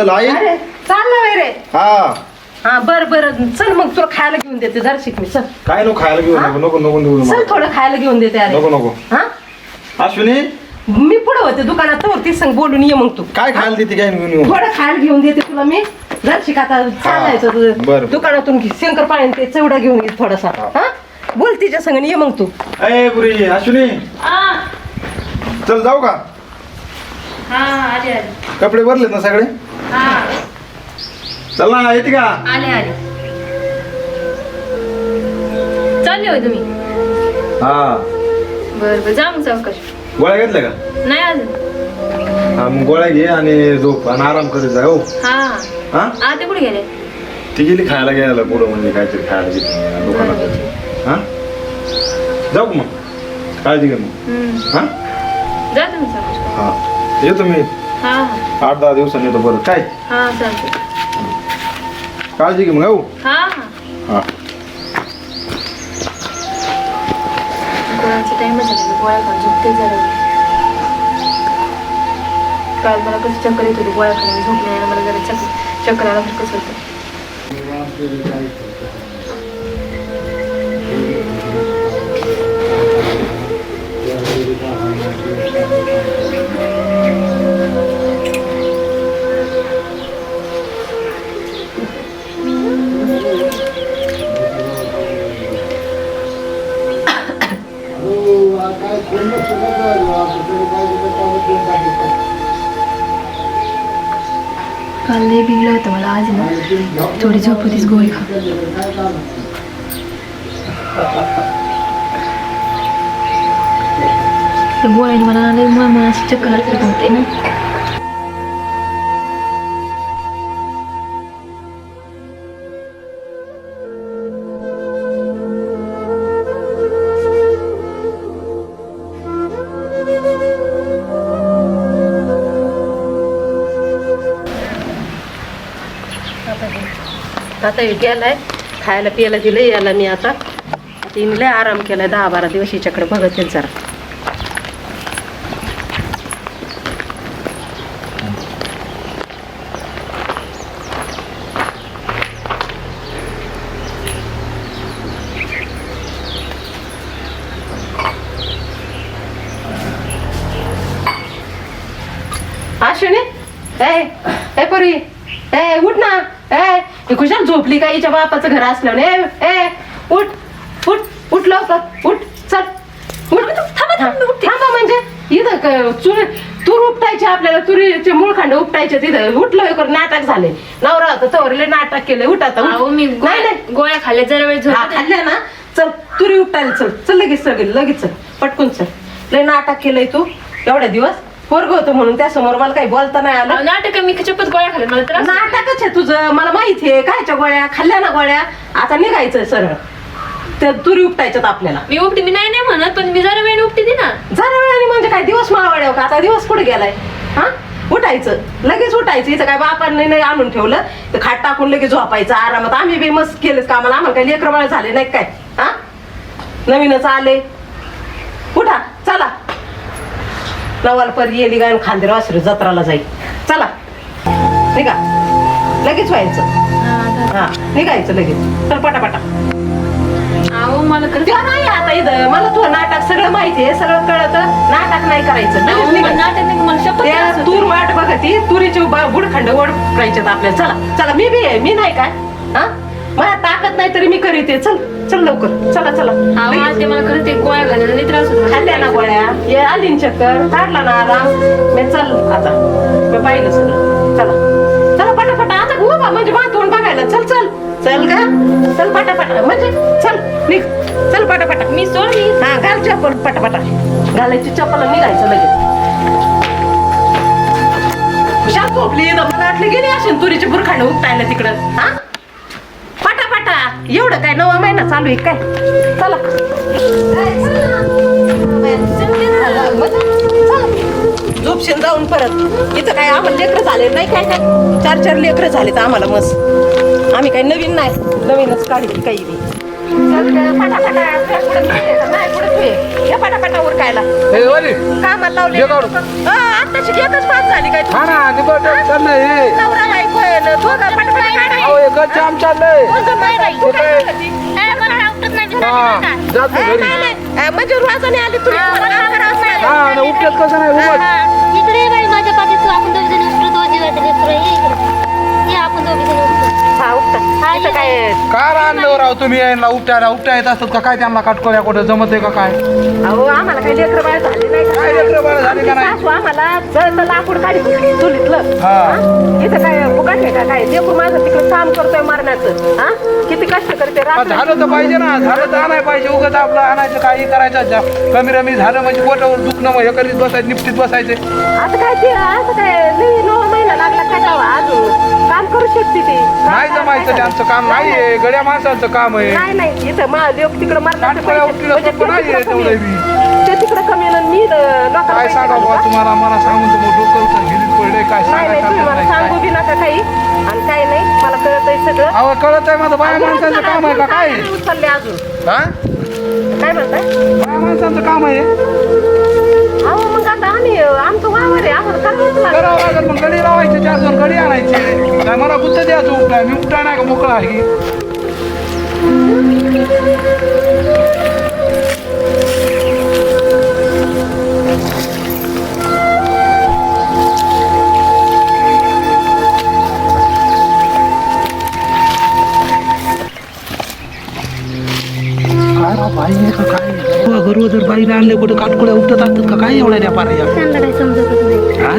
चल आई. अरे चाललं वय रे हा. हा बर बर. चल मग तुला खायला घेऊन देते. जरा शिक मी. चल. काय नको खायला घेऊ नको नको नको देऊ चल मला. थोडं खायला घेऊन देते अरे. नको नको. हा? अश्विनी? मी पुढे होते दुकानात तर ती संग बोलून ये मग तू. काय खायला देते काय घेऊन येऊ? थोडं खायला घेऊन देते तुला मी. जर शिक आता. चालायचं बरं. तुझं दुकानातून घे. शंकर पाणी ते चवडा घेऊन घे थोडासा. हा. बोल तिच्या संग ये मग तू. अय पुरी अश्विनी. चल जाऊ का? हा आले आले. कपडे भरलेत ना सगळे? हा. चल ना येते का? आले आले. चालले होय तुम्ही? हा. बरं बरं जा मग चौकशी गोळ्या घेतल्या का? नाही अजून. हा मग गोळ्या घे आणि झोप आणि आराम करीत जा हो. हा. हा? कुठे गेले? ती गेली खायला घ्यायला पुढं म्हणजे काहीतरी खायला घेतली दुकानात. हा? जाऊ का मग? काळजी घे मग. हम्म. हा? जा तुम्ही चौकशी हा. येतो मी हा. आठ दहा दिवसांनी येतो बरं काय? हा काळजी घे मग हो हा. हा. हा गोळ्याचा टाइम झाला. गोळ्या खाऊन झोपते जरा. काल मला कसं चक्कर येत होती गोळ्या खाऊन. झोप नाही आला. मला जरा चक्कर चक्कर आला कसं होतं. काल लई बिघलं होतं मला आज ना. थोडी झोप होतीच गोळी खा. त्या गोळ्याने मला लई मला मला चक्कर आली होते ना. आता हे गेलाय. खायला पियाला दिलं याला मी आता. तिने लय आराम केलाय दहा बारा दिवस हिच्याकडे बघत जरा अश्विनी ए ए परी ए उठ ना ए ही कुशाल झोपली का हिच्या बापाचं घर असल्यावर ए ए उठ उठ उठ लवकर उठ चल. उठ थांबा थांबा म्हणजे इथं चुर तूर उपटायचे आपल्याला तुरीचे मूळखांड उपटायचे तिथं. उठलं लवकर नाटक झाले. नवरा होता तवरले नाटक केले उठ आता उठ. अहो मी नाही गोळ्या नाही. गोळ्या खाल्ल्या जरा वेळ हा, झोप खाल्ल्या ना? चल तुरी उपटायला चल. चल लगेच चल लगेच चल. पटकून चल. लय नाटक केलंय तू. एवढ्या दिवस. पोरग होतं म्हणून त्या समोर मला काही बोलता नाही आलं. नाटक मी चपत गोळ्या खाल्ल्या मला त्रास. नाटकच आहे तुझं मला माहिती आहे कायच्या गोळ्या खाल्ल्या ना गोळ्या. आता निघायचं सरळ. त्या तुरी उपटायच्यात आपल्याला. मी उपटी मी नाही नाही म्हणत पण मी जरा वेळ उपटी दी ना. जरा वेळाने म्हणजे काय दिवस माळवाड्याव का? आता दिवस कुठे गेलाय. हा? उठायचं. लगेच उठायचं. इथं काय बापांनी नाही आणून ठेवलं. तर खाट टाकून लगेच झोपायचं. आरामात आम्ही बी मस्त केलेच कामाला. आम्हाला काही लेकर बाळ झाले नाही काय? हा? नवीनच आले. उठा चला. नवाल पर येली गायन खांदेर वासरू जत्राला जाईल चला. निघा. लगेच व्हायचं. हा निघायचं लगेच. चल पटापटा. अहो मला खरंच तुला नाही आता इथं. मला तुझं नाटक सगळं माहिती आहे सगळं कळतं. नाटक नाही करायचं. लगेच अहो, मला निघायचं. नाटक नाही मला शपथ त्या. तूर वाट बघती तुरीचे बुडखंड ओढ करायच्यात आपल्याला. चला चला मी बी आहे मी नाही काय? हा? मला ताकद नाही तरी मी करीते. चल चल लवकर. चला चला. अहो, लगेच. ते मला खरंच ते गोळ्या खाल्ल्या लई त्रास होतो. खाल्ल्या ना गोळ्या. ये आली ना चक्कर. काढला ना आराम. मी चल आता. मी पाहिलं सगळं. चला. चला पटापटा. आता उभा म्हणजे मा तोंड बघायला. चल चल. चल का चल पटापटा. म्हणजे चल निघ. चल पटापटा. मी सोडली. हा घाल चप्पल पटापटा. घालायची चप्पल निघायचं लगेच. हुशार झोपली तर मला वाटलं गेली असेल तुरीची बुरखांड उपटायला तिकडं. हा? पटापटा एवढं काय नवा महिना चालू आहे काय? चला. झोपशील जाऊन परत. इथं काय आम्हाला लेकरं झाले नाही काय काय? चार चार लेकरं झाले तर आम्हाला मस्त. आम्ही काही नवीन नाही. नवीनच काढली काही बी. पटापटा पुढे नाही उरकायला हे वरी कामाला लावले एकच झाली काय हा ना चाललंय हे नवरा बायको आहे ना, दोघं पटापटा अहो हे आम चाललंय तू काय करते? हा ए, घरी नाही, नाही. ए, म्हणजे रोजाने आली तुला काम हा ना उपटेत कसं नाही उभं इकडे बाई माझ्या पाठीत आपण दोघी जण उचलू आपण दोघी जण उचलू हा, उपटा. इथं ये. काय काय आणलं राव तुम्ही यांना उपटायला उपटा येत असतात का काय त्यांना काटकोल्या कुठं जमत आहे का काय अहो आम्हाला काही लेकरं बाळ झाली? काय लेकरं बाळं झाली का नाही? सासू आम्हाला जळतं लाकूड काढी चुलीतलं. हा. हा? इथं काय फुकट आहे का काय? लेकरू माझं तिकडे काम करतोय मरणाचं. हा? किती कष्ट करते हा, रात्री. झालं तर पाहिजे ना झालं तर आणाय पाहिजे. उगत आपलं आणायचं काही करायचं जा- कमी रमी झालं म्हणजे पोटावर दुखणं मग हे करीत बसायचं निपटीत बसायचे. आता काय ते असं काय लई नऊ महिना लागला काय जावा? अजून काम करू शकते ती. नाही जमायचं त्यांचं काम नाही आहे गड्या माणसाचं काम आहे. नाही नाही इथं मा लोक तिकडे मरणाचं उठलेलं पैसे- सोपं नाहीये तेवढं बी. मी काय सांगा का? तुम्हाला? मला सांगून तुम्ही डोकं हिरीत पडले काय नाही नाही तुम्ही मला सांगू बी नका काही. आणि काय नाही मला कळत आहे सगळं. अहो कळत आहे माझं बाया माणसाचं काम आहे का काय नाही उचलले अजून. हा? काय म्हणताय? बाया माणसाचं काम आहे. अहो मग आता आम्ही आमचं वावर आहे आम्हाला करावंच लागेल. करावं लागेल मग गडी लावायची चार दोन गडी आणायची. काय मला बुद्ध द्यायचं उपटा मी उपटा नाही का मोकळा आहे? घरू जर बाईला आणले कुठे काटकुड्या उपटत असतात का? काय एवढ्या हा?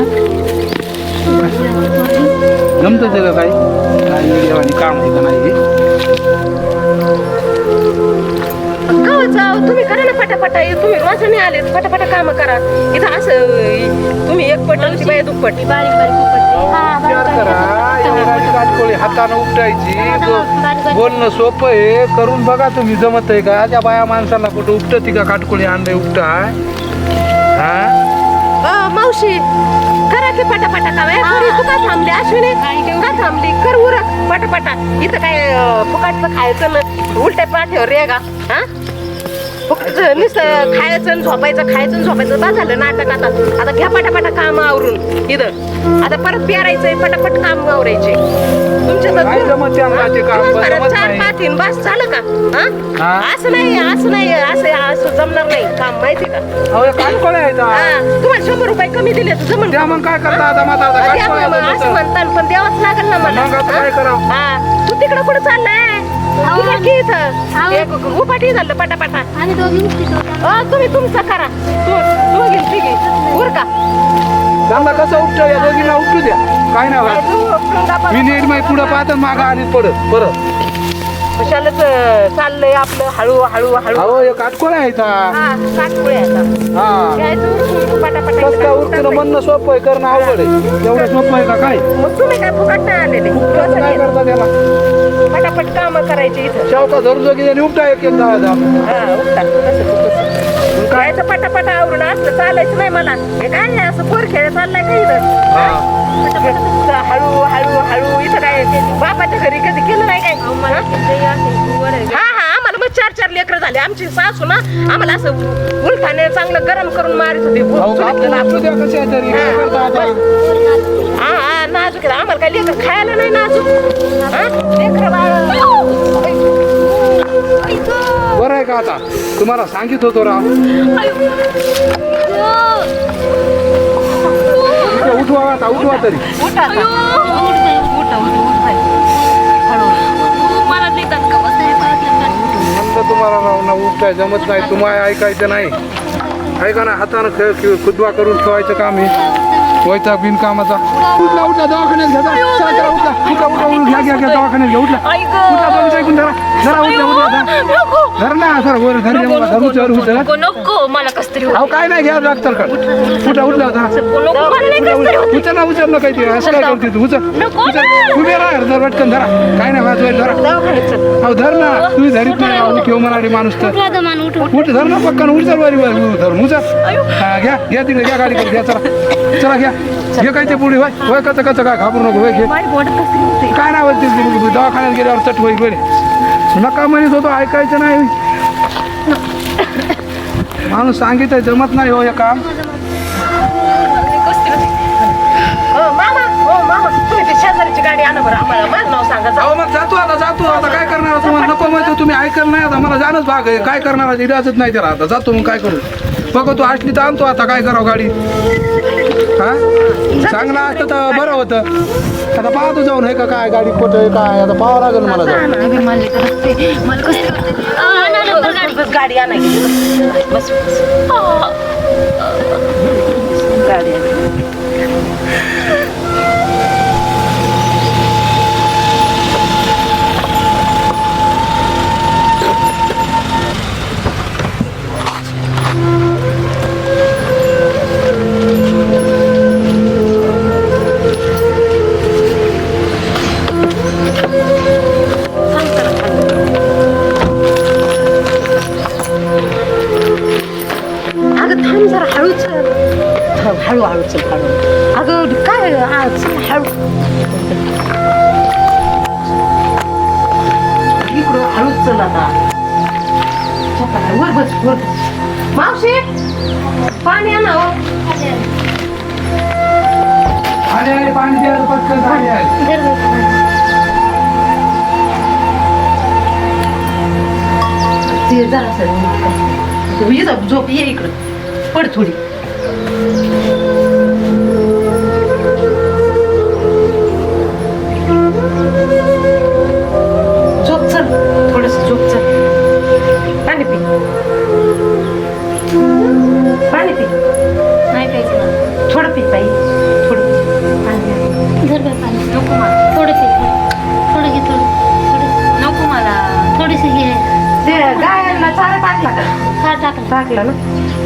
जमत का काय काम नाही. तुम्ही हे तुम्ही रोजाने आले पटापटा काम करा. इथं असं तुम्ही एक पट बाय दुप्पट. बारीक बारीक हा करा. काटकोळी हातानं उपटायची. बोलणं सोपं आहे करून बघा तुम्ही जमत आहे का. त्या बाया माणसाला कुठं उपटती का काटकोळी आणलंय उपटाय? हा? अ, मावशी करा की पटापटा का ए, घरी तू का थांबली अश्विनी? का थांबली? कर उरक पटापटा. इथं काय अ, फुकाटचं खायचं ना उलट्या पाठीवर रे का हा? फुकटचं नुसतं खायचं आणि झोपायचं खायचं आणि झोपायचं बा झालं नाटक आता आता घ्या पटापटा काम आवरून इथं आता परत पेरायचंय पटापट काम आवरायचे तुमच्या तर काय जमत त्या अंगाचे काम? दिवसभरात जमत चार नाही. पाच तीन बस झालं का हा? हा? असं नाही असं नाही असं असं जमणार नाही काम माहिती का अहो हे हा. हा, तुम्हाला शंभर रुपये कमी दिले तर जमन त्या मग काय करता आता माझा आता द्या काटकोळ्या मग, असं जमतं. म्हणतात पण द्यावंच लागेल ना मला मग आता काय? करावं? हा तू तिकडं कुठं चाललाय इथं. एक उपाटी झालं पटापटा दोघी तुम्ही तुमचं करा. तू तू घे तिघी उर का? त्यांना कसं उपटं या दोघींना उपटू द्या. काय नाही काय मी पुढं पाहत मागं आली पडत परत. कशालाच चाललंय आपलं हळू हळू हळू. अहो हे काटकोळ्या आहेत हा. हा काटपुळे आता हा. घ्यायचं उरकून तू पटापटा कसं काय इकडं. उठणं उरकून म्हणणं सोपं आहे करणं अवघड आहे. एवढं सोपं आहे का? काय? मग तुम्ही काय फुकट नाही आलेले काय करता त्याला? पटापट काम करायचे इथं. शेवटा धरून जोगी त्यांनी उपटा एक एक दहा दहा हा उठता तसं पटापट आवरून असलं चालायचं नाही मला. हे काय आहे, असं पोर खेळ चाललाय का इथं? हा. पटापट. हळू हळू हळू इथं काय बापाच्या घरी कधी केलं नाही काय? हा? हा आम्हाला मग चार चार लेकरं झाले. आमची सासू ना आम्हाला असं उलटाने चांगलं गरम करून मारित होती. आहे. आम्हाला काय लेकर खायला नाही हा? लेकर बरं आहे का आता? तुम्हाला सांगित होतो राव. उठवा आता उठवा तरी. म्हणलं तुम्हाला राव ना उपटाय जमत नाही तुम्हाला ऐकायचं नाही. ऐका ना हातानं खुदवा करून ठेवायचं काम आहे वैताग बिनकामाचा. उठला उठला दवाखान्यात घ्या उठला. उठला उठला घ्या घ्या घ्या दवाखान्यात घ्या. उठला. उठला ऐकून धरा. धरा उठला उठला धरा. ना सर वर धर उठला नको मला कस तरी अहो काय नाही घ्या डॉक्टर कड उठा उठला होता उचल ना. उचल ना काही ते असं काय करते तू? उचल. उचल. उभे राहा जर धरा. काय नाही वाजवायला धरा. अहो धर ना. तुम्ही धरीत नाही अहो घेऊ म्हणाली माणूस तर. उठला उठ उठ धर ना पक्कन उचल वारी धर उचल. हा घ्या घ्या तिकडे घ्या गाडी घ्या चला. चला घ्या. घे काय ते पुढे होय? होय कचं कचं काय घाबरू नको होय घे. काय नाही होत दवाखान्यात गेल्यावर चट होईल नका म्हणत होतो ऐकायचं नाही? माणूस सांगितलं जमत नाही हो हे काम. मग जातो आता जातो. आता काय करणार तुम्हाला नको म्हणतो तुम्ही ऐकलं नाही आता. मला जाणच भाग आहे. काय करणार इलाजच नाही त्याला आता. जातो मग काय करू? बघ तू असली तर आणतो आता. काय करावं गाडी? हा? चांगलं असतं तर बरं होतं. आता पाहतो जाऊन हे का काय गाडी कुठं आहे काय आता पाहावं लागेल मला जाऊन. बस, बस, गाडी आणा गेली बस. बस गाडी आणा. पाणी आणा हो. आले आले पाणी द्यायला पटकन आले आले. ते झोप ये इकडं. पड थोडी. झोप चल थोडस झोप चल. पाणी पी. पाणी पी नाही प्यायचं मला. थोडं पी बाई थोडं पी. धर बाई पाणी. नको मला. थोडं पी थोडं घे थोडं. थोडं नको मला. थोडीशी घे ते गायांना चारा टाकला का? हा टाकलं. टाकला ना.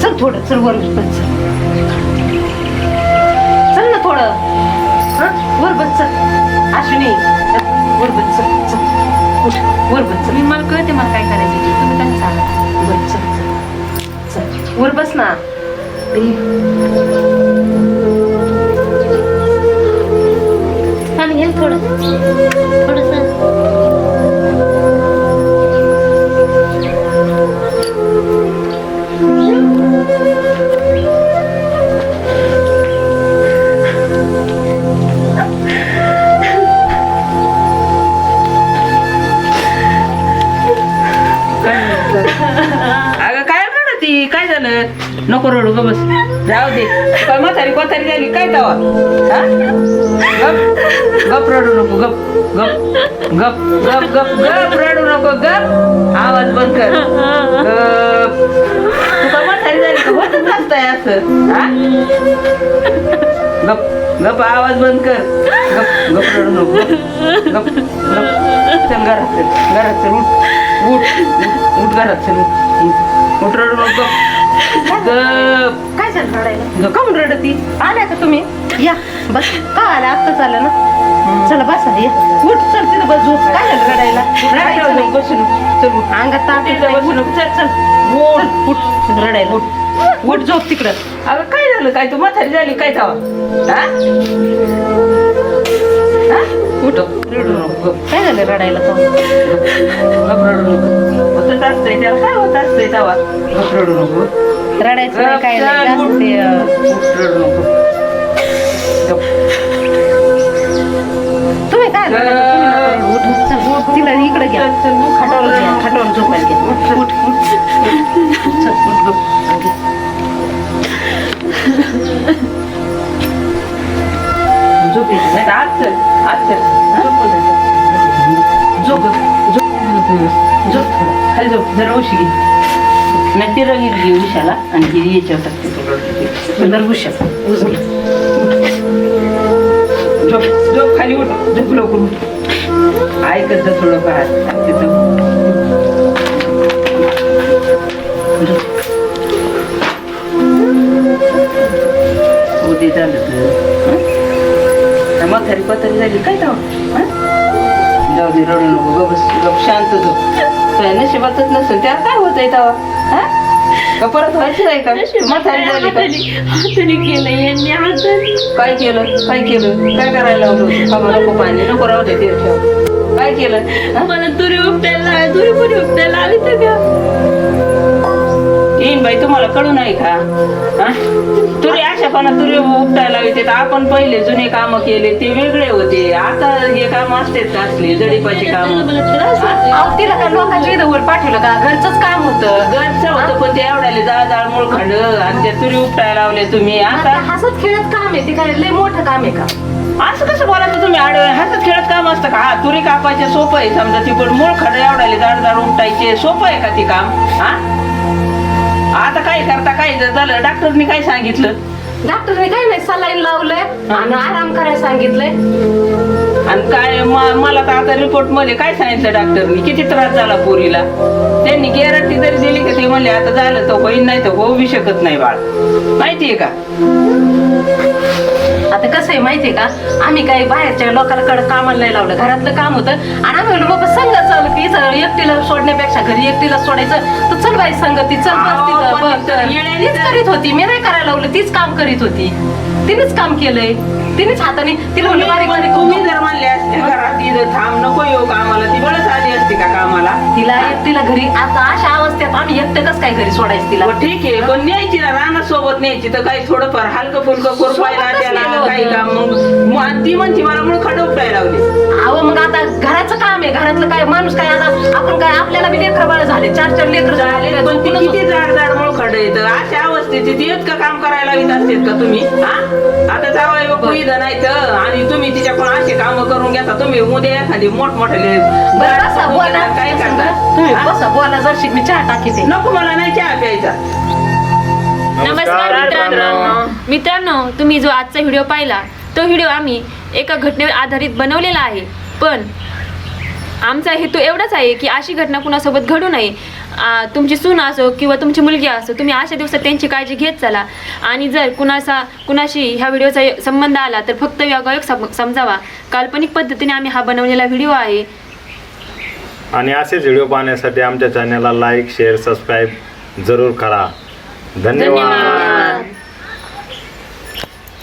चल थोडं चल वर बस चल. चल ना थोडं. हा? वर बस चल. अश्विनी वर बस चल चल. वर बस चल. मी मला कळते मला काय करायचं ते. तुम्ही सांगा वर चल. चल. वर बस ना. पाणी घे ना गप गप गप गप गप गप रडू नको गप. आवाज बंद कर. गप. तू काय म्हातारी झाली का होत नसतंय असं. हा? गप गप आवाज बंद कर. गप गप रडू नको गप गप गप. चल घरात चल घरात चल उठ उठ उठ घरात चल उठ उठ. रडू नको. गप. गप काय झालं रडायला? का म्हणून रडती? आल्या का तुम्ही? या बस. का आल्या? आत्ताच आलं ना? चला बसा या उठ चल तिथं बस. झोप काय झालं? रडायला बसून चल उठ. अंगात ताप येतोय. उठ, चल चल. उठ. उठ. रडायला. उठ. उठ झोप तिकडं. अगं काय झालं? काय तू म्हातारी झाली? काय तवा? हा? हा? उठ. रडू नको. काय झालं रडायला तो गप रडू नको. होत असतंय त्याला. काय होत असतंय तवा? गप रडू नको. रडायचं नाही काय नाही. जास्त ते, अं, उठ रडू नको. तिला इकडे घ्या खाटावर घ्या खाटावर झोपायला घ्या उठ झोप तर आज झोप झोप झोप खाली झोप जरा उशी घे नाही ती रंगीत घे उशाला आणि याच्यावर टाकते उशा उजलं झोप झोप खाली उठ झोप लवकर उठ. ऐकत जा थोडं बाहेर तिथं. तर. झालं तर. म्हातारी पतारी झाली काय जाऊ जाऊ दे रडू नको गप बस. गप शांत झोप. तुझ्या नशिबातच नसेल त्याला काय होत आहे तेव्हा? हा? का परत व्हायचं आहे का? म्हातारी झाली का? हाताने केलं यांनी हाताने. काय केलं? काय केलं? काय करायला लावलं? खावा नको पाणी नको राहू दे काय केलं? मला तुरी उपटायला तुरी पुरी उपटायला आली तर का? येईन बाई तुम्हाला कळू नाही का? हा? तुरी अशापणा तुरी उपटायला येते तर आपण पहिले जुने काम केले ते वेगळे होते. आता हे काम असतेच का असले? जडीपाची काम. मला त्रास होतोय. अहो तिला काय लोकांच्या इथं वर पाठवलं का? घरचंच काम होतं. घरचं होतं पण ते एवढ्याले जाळ जाळ मुळखंड आणि त्या तुरी उपटायला लावले तुम्ही. आता? आता हसत खेळत काम आहे. ते काय लय मोठं काम आहे का? असं कसं बोलायचं तुम्ही? आडवे हसत खेळत काम असतं का? हा तुरी कापायचे सोपं आहे समजा ती पण मूळ खडे एवढाले जाड जाड उमटायचे सोपं आहे का ती काम? हा? आता काय करता काय झालं? डॉक्टरनी काय सांगितलं? डॉक्टरने काय नाही सलाईन लावलंय आणि आराम करायला सांगितलंय. आणि काय म- मला तर आता रिपोर्टमध्ये काय सांगितलं डॉक्टरनी? किती त्रास झाला पोरीला? त्यांनी गॅरंटी जरी दिली का ते म्हणले आता झालं तर होईल नाही तर होऊ बी शकत नाही बाळ. माहितीये का? आता कसं आहे माहितीये का? आम्ही काही बाहेरच्या लोकांकडे कामाला नाही लावलं. घरातलं काम होतं. आणि आम्ही म्हणलो बाबा संघ चल की इथं एकटीला सोडण्यापेक्षा घरी एकटीला सोडायचं. तर चल बाई संघ ती चल बस तिथं बघ. तीच करीत होती. मी नाही करायला लावलं. तीच काम करीत होती. तिनेच काम केलंय. तिनेच हाताने तिला म्हणलं बारीक बारीक तुम्ही जर म्हणले असते घरात इथं थांब नको येऊ कामाला. ती बळच आली असते का कामाला? तिला एकटीला घरी आता अशा अवस्थेत आम्ही एकटं कसं काय घरी सोडायचं तिला? मग ठीक आहे पण न्यायची ना रानात सोबत न्यायची. तर काही थोडंफार हलकं फुलकं कोरपायला सोबतच त्याला नेलं काही होतं. काम. मग ती म्हणती मला म्हणून खडं उपटायला लावली. अहो मग आता घराचं काम आहे घरातलं काय माणूस काय आता आपण काय आपल्याला बी लेकर बाळ झाले चार चार लेकर झाले पण ती किती जाड जाड खडं येतं अशा अवस्थेत ती इतकं काम करायला लावित असतेत का तुम्ही? हा? आता जावा इथं नाही तर. आणि तुम्ही तिच्याकडून असे काम करून घेता. तुम्ही उद्या एखादी मोठमोठे बरं बसा बोला. काय तुम्ही करता हा? बसा बोला जर मी चहा टाकीते नको मला नाही चहा प्यायचा. नमस्कार मित्रांनो. मित्रांनो तुम्ही जो आजचा व्हिडिओ पाहिला तो व्हिडिओ आम्ही एका घटनेवर आधारित बनवलेला आहे. पण आमचा हेतू एवढाच आहे की अशी घटना कुणासोबत घडू नये. तुमची सून असो किंवा तुमची मुलगी असो तुम्ही अशा दिवसात त्यांची काळजी घेत चला. आणि जर कुणाचा कुणाशी ह्या व्हिडिओचा संबंध आला तर फक्त योगायोग सम समजावा. काल्पनिक पद्धतीने आम्ही हा बनवलेला व्हिडिओ आहे. आणि असेच व्हिडिओ पाहण्यासाठी आमच्या चॅनलला लाईक शेअर सबस्क्राईब जरूर करा. धन्यवाद.